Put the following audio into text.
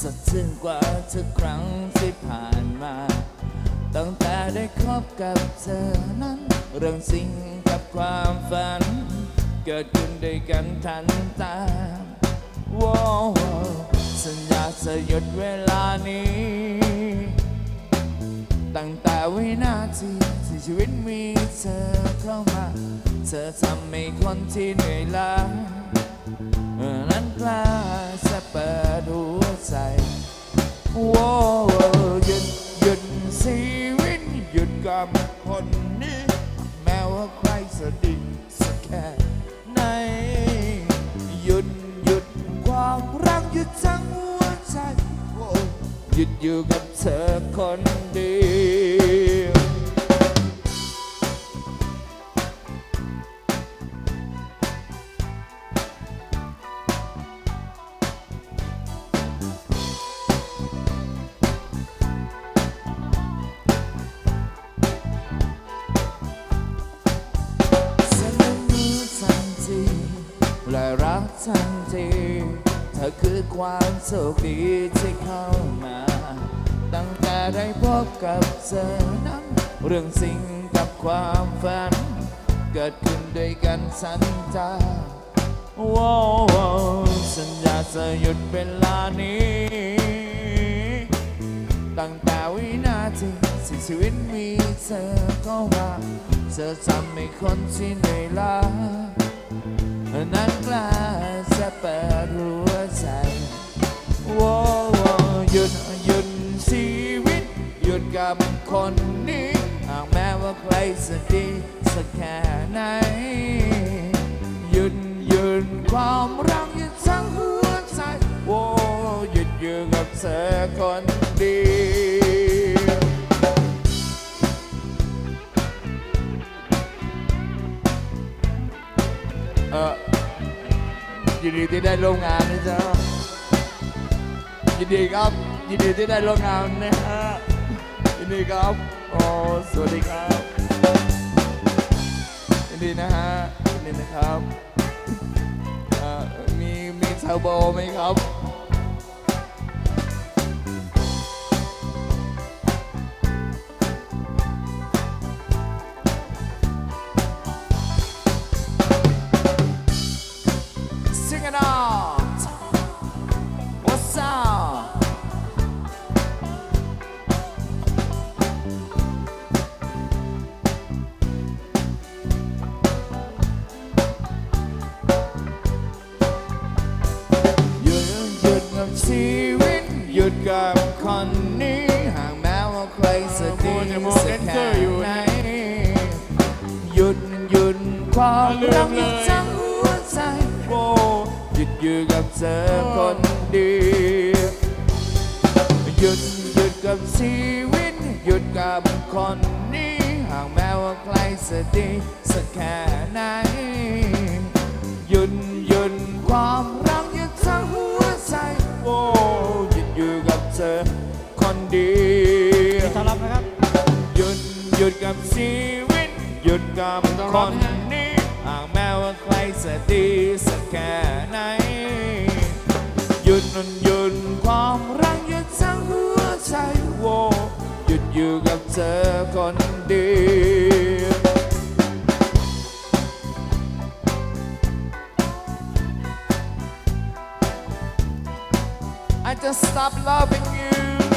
สะเทือนกว่าทุกครั้งที่ผ่านมา ตั้งแต่ได้คบกับเธอนั้น เรื่องสิ่งกับความฝัน เกิดขึ้นด้วยกันทันตาว้าวสัญญาจะหยุดเวลานี้ ตั้งแต่วินาทีที่ชีวิตมีเธอเข้ามา เธอทำให้คนที่เหนื่อยล้า กล้าจะเปิดหัวใจว้าวหยุดหยุดชีวิตหยุดกับคนนี้ แม้ว่าใครจะดีสักแค่ไหนหยุดหยุดความรักหยุดทั้งหัวใจโอ้หยุดอยู่กับเธอคนเดียว ทันทีเธอคือความโชคดีที่เข้ามา ตั้งแต่ได้พบกับเธอนั้น เรื่องสิ่งกับความฝัน เกิดขึ้นด้วยกันสัญญาว้าวสัญญาจะหยุดเวลานี้ ตั้งแต่วินาทีที่ชีวิตมีเธอเข้ามาเธอทำให้คนที่เหนื่อยล้า นั้นกล้าจะเปิดหัวใจว้าวหยุดหยุดชีวิต หยุดกับคนนี้หากแม้ว่าใครจะดีสักแค่ไหน หยุดหยุดความรักหยุดทั้งหัวใจโว้หยุดอยู่กับเธอคนเดี เออยินดีที่ได้ร่วมงานนะจ๊ะยินดีครับ ยินดีที่ได้ร่วมงานนะฮะยินดีครับโอ้สวัสดีครับยินดีนะฮะยินดีนะครับอ่อมีมีเทอร์โบไหมครับ กับชีวิตหยุดกับคนนี้หากแม้ว่าใครจะดีจะมองสักแค่ไหนหยุดหยุดความรักมเลยทั้งหัวใจโอ้หยุดอยู่กับเธอคนดีหยุดหยุดกับชีวิตหยุดกับคนนี้หากแม้ว่าใครจะดีสักแค่ คนเดียวต้อนรับนะครับ หยุดหยุดกับชีวิต หยุดกับต้อนครับนนะฮะนี้หากแม้ว่าใครจะดีสักแค่ไหน หยุดนันหยุดความรักหยุดทั้งหัวใจโวหยุดอยู่กับเธอคนเดียว I just stop loving you